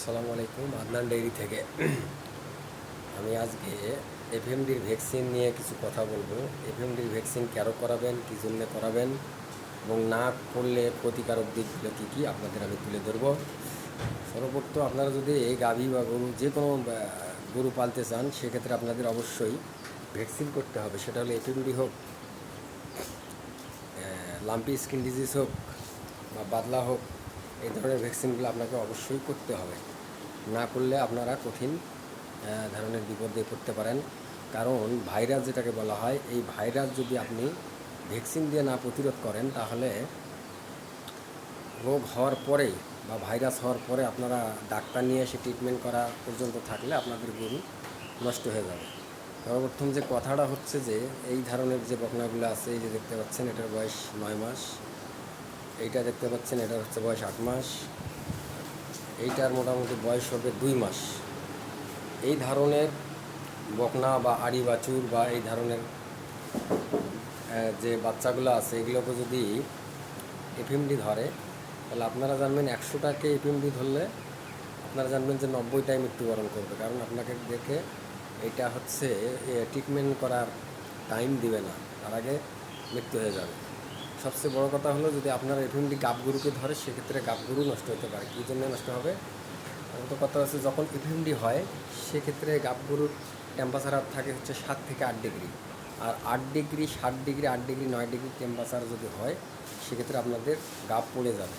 আসসালামু আলাইকুম, আদনান ডেইরি থেকে। আমি আজকে এফএমডির ভ্যাকসিন নিয়ে কিছু কথা বলব। এফএমডির ভ্যাকসিন কেন করাবেন, কী জন্য করাবেন, এবং না করলে ক্ষতিকারক দিকগুলো কী কী, আপনাদের আমি তুলে ধরবো। সর্বপ্রথম আপনারা যদি এই গাভী বা গরু যে কোনো গরু পালতে চান, সেক্ষেত্রে আপনাদের অবশ্যই ভ্যাকসিন করতে হবে। সেটা হলো এফএমডি হোক লাম্পি স্কিন ডিজিজ হোক, বা বাদলা হোক এই ধরনের ভ্যাকসিনগুলো আপনাকে অবশ্যই করতে হবে। না করলে আপনারা কঠিন ধরনের বিপদে পড়তে পারেন। কারণ ভাইরাস যেটাকে বলা হয়, এই ভাইরাস যদি আপনি ভ্যাকসিন দিয়ে না প্রতিরোধ করেন, তাহলে রোগ হওয়ার পরে বা ভাইরাস হওয়ার পরে আপনারা ডাক্তার নিয়ে এসে ট্রিটমেন্ট করা পর্যন্ত থাকলে আপনাদের গরু নষ্ট হয়ে যাবে। সর্বপ্রথম যে কথাটা হচ্ছে যে, এই ধরনের যে বকনাগুলো আছে, এই যে দেখতে পাচ্ছেন, এটার বয়স নয় মাস। এইটা দেখতে পাচ্ছেন, এটা হচ্ছে বয়স আট মাস। এইটার মোটামুটি বয়স হবে দুই মাস। এই ধরনের বকনা বা আড়ি বা চুর বা এই ধরনের যে বাচ্চাগুলো আছে, এগুলোকে যদি এফএমডি ধরে, তাহলে আপনারা জানবেন একশোটাকে এফএমডি ধরলে আপনারা জানবেন যে নব্বইটাই মৃত্যুবরণ করবে। কারণ আপনাকে দেখে এটা হচ্ছে ট্রিটমেন্ট করার টাইম দিবে না। তার আগে মৃত্যু হয়ে যাবে। সবচেয়ে বড় কথা হলো যদি আপনার এফএমডি গাবগুরুকে ধরে, সেক্ষেত্রে গাবগুরু নষ্ট হতে পারে। কী জন্য নষ্ট হবে? তো কথা হচ্ছে যখন এফএমডি হয়, সেক্ষেত্রে গাবগুরুর টেম্পারেচার থাকে হচ্ছে সাত থেকে আট ডিগ্রি। আর আট ডিগ্রি, সাত ডিগ্রি, আট ডিগ্রি, নয় ডিগ্রি টেম্পারেচার যদি হয়, সেক্ষেত্রে আপনাদের গাব পড়ে যাবে।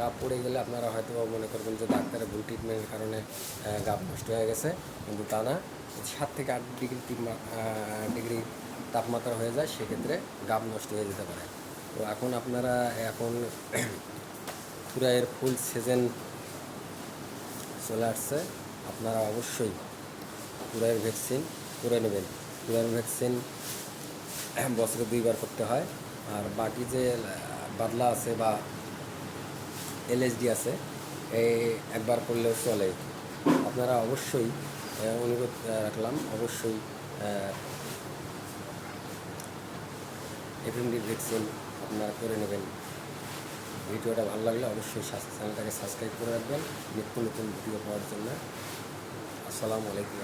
গাব পড়ে গেলে আপনারা হয়তো মনে করবেন যে ডাক্তারের ভুল ট্রিটমেন্টের কারণে গাব নষ্ট হয়ে গেছে। কিন্তু তা না, সাত থেকে আট ডিগ্রি ডিগ্রি তাপমাত্রা হয়ে যায়, সেক্ষেত্রে গাব নষ্ট হয়ে যেতে পারে। তো এখন আপনারা এখন পুরা এর ফুল সিজন চলে আসছে। আপনারা অবশ্যই পুরাইয়ের ভ্যাকসিন করে নেবেন। পুরাইয়ের ভ্যাকসিন বছরে দুইবার করতে হয়। আর বাকি যে বাদলা আছে বা এলএসডি আছে, এই একবার করলেও চলে। আপনারা অবশ্যই অনুরোধ রাখলাম, অবশ্যই এফএমডি ভ্যাকসিন আপনারা করে নেবেন। ভিডিওটা ভালো লাগলে অবশ্যই চ্যানেলটাকে সাবস্ক্রাইব করে রাখবেন। নিত্য নতুন ভিডিও পাওয়ার জন্য। আসসালামু আলাইকুম।